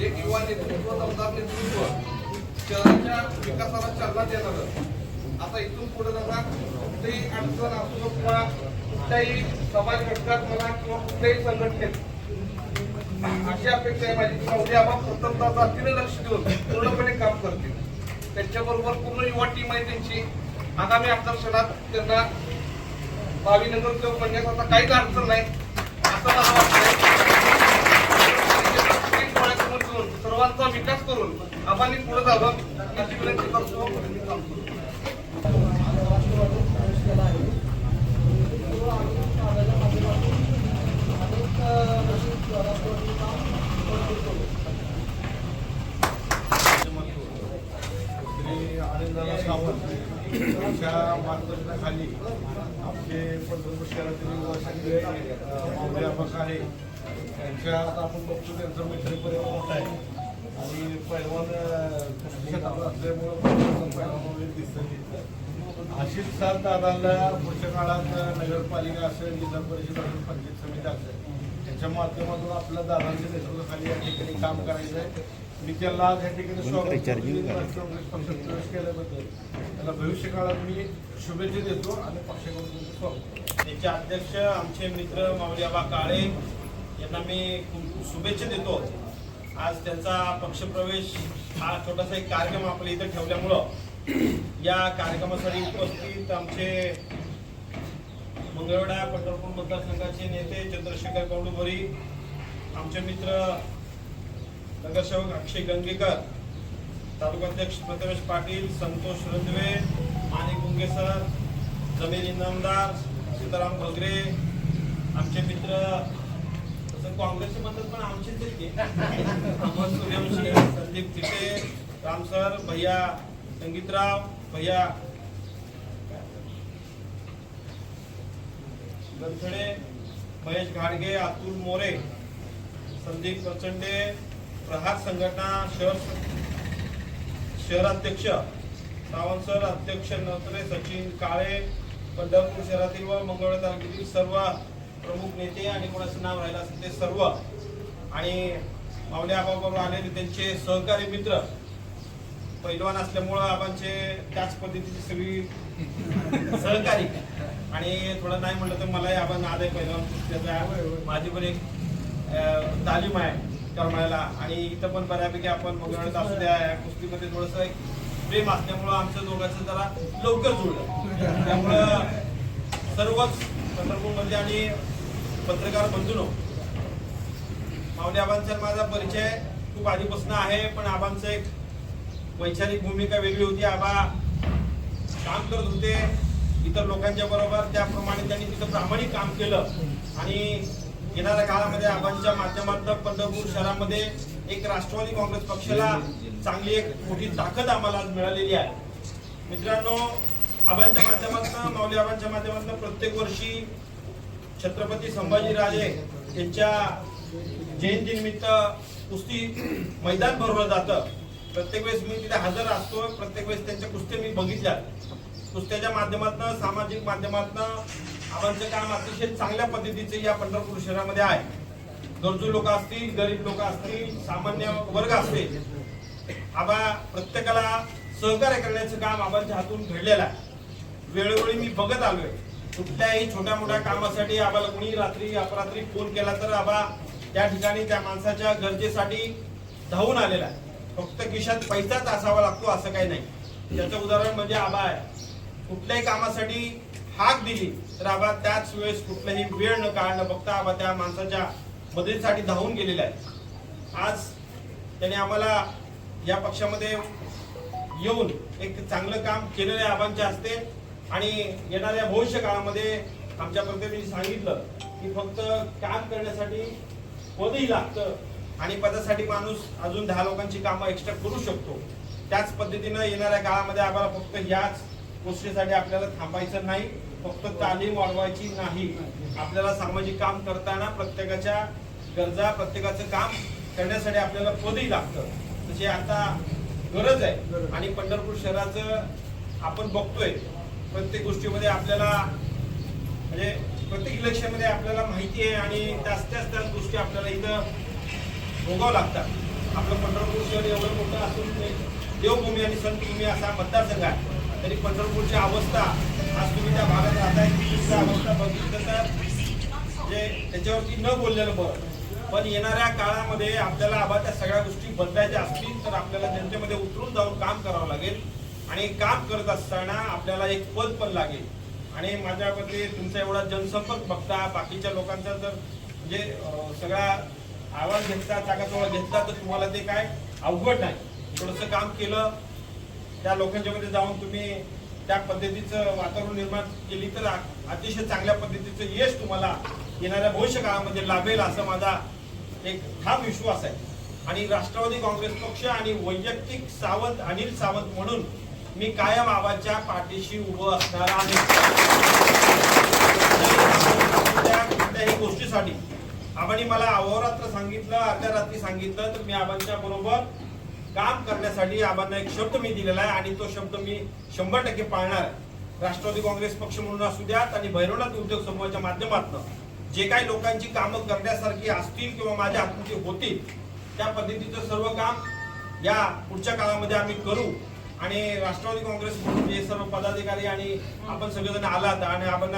एक युवा नेतृत्व दमदार नेतृत्व शहराच्या विकासाला चालना देणार आता इथून पुढे जाणार कुठलीही अडचण असो किंवा कुठल्याही समाज घटकात म्हणा किंवा कुठल्याही संघटनेत अशी अपेक्षा आहे माझी की मोदी आबा स्वतंत्र जातीने लक्ष देऊन पूर्णपणे काम करतील. त्यांच्याबरोबर पूर्ण युवा टीम आहे त्यांची. आगामी आकर्षणात त्यांना भावी किंवा म्हणण्यास आता काहीच अडचण नाही. असं मला वाटतंय. सर्वांचा विकास करून आम्हाला पुढे जावं. अशी विनंती करतो काम करतो. आनंदाला सावंत यांच्या मार्गदर्शनाखाली आमचे पंढरपूर शहरातील युवा संघ मावळे आहे. आता आपण बघतो त्यांचं मैत्रीपर्यंत मोठा आहे. आणि पैलवान क्षेत्रात असल्यामुळं पैलवान दिसतं अशीच साथ दादाला पुढच्या काळात नगरपालिका असेल जिल्हा परिषद असेल पंचायत समिती असेल त्याच्या माध्यमातून आपल्या दादांच्या नेतृत्वाखाली या ठिकाणी काम करायचं आहे. मी त्याला आज या ठिकाणी स्वागत काँग्रेस पक्षात प्रवेश केल्याबद्दल. त्याला भविष्य काळात मी शुभेच्छा देतो आणि पक्षाकडून स्वागत. त्याचे अध्यक्ष आमचे मित्र माऊली आबा काळे यांना मी खूप शुभेच्छा देतो. आज त्यांचा पक्षप्रवेश हा छोटासा एक कार्यक्रम आपल्या इथं ठेवल्यामुळं या कार्यक्रमासाठी उपस्थित आमचे मंगळवेढा पंढरपूर मतदारसंघाचे नेते चंद्रशेखर कौडुभरी आमचे मित्र नगरसेवक अक्षय गंगेकर तालुकाध्यक्ष प्रथमेश पाटील संतोष रंधवे माणिक गुंगे सर जमीन इनामदार सीताराम भगरे आमचे मित्र तसं काँग्रेसचे म्हणतात पण आमचे तरी ते. अहमद सूर्यवंशी संदीप तिटे राम सर भैया संगीतराव भैया गंथडे महेश घाडगे अतुल मोरे संदीप प्रचंडे प्रहार संघटना शहर शहराध्यक्ष सावंत सर अध्यक्ष नत्रे सचिन काळे पंढरपूर शहरातील व मंगळ तालुक्यातील सर्व प्रमुख नेते आणि कोणाचं नाव राहिलं असेल ते सर्व आणि मावले आबाबरोबर आलेले त्यांचे सहकारी मित्र पैलवान असल्यामुळं आबांचे त्याच पद्धतीची सगळी सहकारी आणि थोडं नाही म्हटलं तर मलाही आपण आज आहे पैलवान कुस्त्याचा माझी पण एक तालीम आहे करमाळ्याला आणि इथं पण बऱ्यापैकी आपण मंगळवार असू द्या कुस्तीमध्ये थोडंसं एक प्रेम असल्यामुळं आमचं दोघांचं जरा लवकर जुळलं. त्यामुळं सर्वच पंढरपूरमध्ये आणि पत्रकार बंधूनो माऊली आबांचा माझा परिचय खूप आधीपासून आहे पण आबांचं एक वैचारिक भूमिका वेगळी होती. आबा काम करत होते. इतर लोकांच्या बरोबर त्याप्रमाणे त्यांनी तिथं प्रामाणिक काम केलं. आणि येणाऱ्या काळामध्ये आबांच्या माध्यमातून पंढरपूर शहरामध्ये एक राष्ट्रवादी काँग्रेस पक्षाला चांगली एक मोठी ताकद आम्हाला आज मिळालेली आहे. मित्रांनो आबांच्या माध्यमातून माऊली आबांच्या माध्यमातून प्रत्येक वर्षी छत्रपती संभाजीराजे यांच्या जयंतीनिमित्त कुस्ती मैदान भरवलं जातं. प्रत्येक वेळेस मी तिथे हजर असतो प्रत्येक वेळेस त्यांच्या कुस्त्या मी बघितल्या. कुस्त्याच्या माध्यमातून सामाजिक माध्यमातून आमचं काम अतिशय चांगल्या पद्धतीचे या पंढरपूर शहरामध्ये आहे. गरजू लोक असतील गरीब लोक असतील सामान्य वर्ग असतील आबा प्रत्येकाला सहकार्य करण्याचं काम आबांच्या हातून घडलेलं आहे. वेळोवेळी मी बघत आलोय. कुठल्याही छोट्या मोठ्या कामासाठी आबाला कुणी रात्री अपरात्री फोन केला तर आबा त्या ठिकाणी त्या माणसाच्या गरजेसाठी धावून आलेला आहे. फक्त खिशात पैसाच असावा लागतो असं काही नाही. त्याचं उदाहरण म्हणजे आबा आहे. कुठल्याही कामासाठी हाक दिली तर आबा त्याच वेळेस कुठलाही वेळ न काढणं फक्त बघता आबा त्या माणसाच्या मदतीसाठी धावून गेलेला आहे. आज त्याने आम्हाला या पक्षामध्ये येऊन एक चांगलं काम केलेलं आहे आबांच्या हस्ते. आणि येणाऱ्या भविष्य काळामध्ये आमच्या प्रतिनिधींनी सांगितलं की फक्त काम करण्यासाठी पदही लागतं आणि पदासाठी माणूस अजून दहा लोकांची कामं एक्स्ट्रा करू शकतो. त्याच पद्धतीनं येणाऱ्या काळामध्ये आम्हाला फक्त याच गोष्टीसाठी आपल्याला थांबायचं नाही. फक्त तालीम वाढवायची नाही. आपल्याला सामाजिक काम करताना प्रत्येकाच्या गरजा प्रत्येकाचं काम करण्यासाठी आपल्याला पदही लागतं. तसे आता गरज आहे. आणि पंढरपूर शहराचं आपण बघतोय प्रत्येक गोष्टीमध्ये आपल्याला म्हणजे प्रत्येक इलेक्शनमध्ये आपल्याला माहिती आहे आणि त्याच त्याच त्याच गोष्टी आपल्याला इथं भोगावं लागतात आपलं पंढरपूर शहर एवढं मोठं असून ते देवभूमी आणि संतभूमी असा मतदारसंघ आहे. तरी पंढरपूरची अवस्था आज तुम्ही त्या भागात राहताय तिथली अवस्था बघितलं तर जे त्याच्यावरती न बोललेलं बरं. पण येणाऱ्या काळामध्ये आपल्याला आबा त्या सगळ्या गोष्टी बदलायच्या असतील तर आपल्याला जनतेमध्ये उतरून जाऊन काम करावं लागेल. आणि काम करत असताना आपल्याला एक पद पण लागेल. आणि माझ्या मते तुमचा एवढा जनसंपर्क बघता बाकीच्या लोकांचा जर म्हणजे सगळ्या आवाज घेतला चाकाचोळा घेतला तर तुम्हाला ते काय अवघड नाही. थोडंसं काम केलं त्या लोकांच्या मध्ये जाऊन तुम्ही त्या पद्धतीचं वातावरण निर्माण केली तर अतिशय चांगल्या पद्धतीचं यश तुम्हाला येणाऱ्या भविष्य काळामध्ये लाभेल असा माझा एक ठाम विश्वास आहे. आणि राष्ट्रवादी काँग्रेस पक्ष आणि वैयक्तिक सावंत अनिल सावंत म्हणून मी कायम आबाच्या पाठीशी उभं असणार आहे. त्या- कोणत्याही गोष्टीसाठी आबांनी मला अहोरात्र सांगितलं अर्ध्या रात्री सांगितलं तर मी आबांच्या बरोबर काम करण्यासाठी आबांना एक शब्द मी दिलेला आहे आणि तो शब्द मी शंभर टक्के पाळणार राष्ट्रवादी काँग्रेस पक्ष म्हणून असू द्यात आणि भैरवनाथ उद्योग समूहाच्या माध्यमातून जे काही लोकांची कामं करण्यासारखी असतील किंवा माझ्या हातून होतील त्या पद्धतीचं सर्व काम या पुढच्या काळामध्ये आम्ही करू. आणि राष्ट्रवादी काँग्रेस म्हणून जे सर्व पदाधिकारी आणि आपण सगळेजण आलात आणि आपण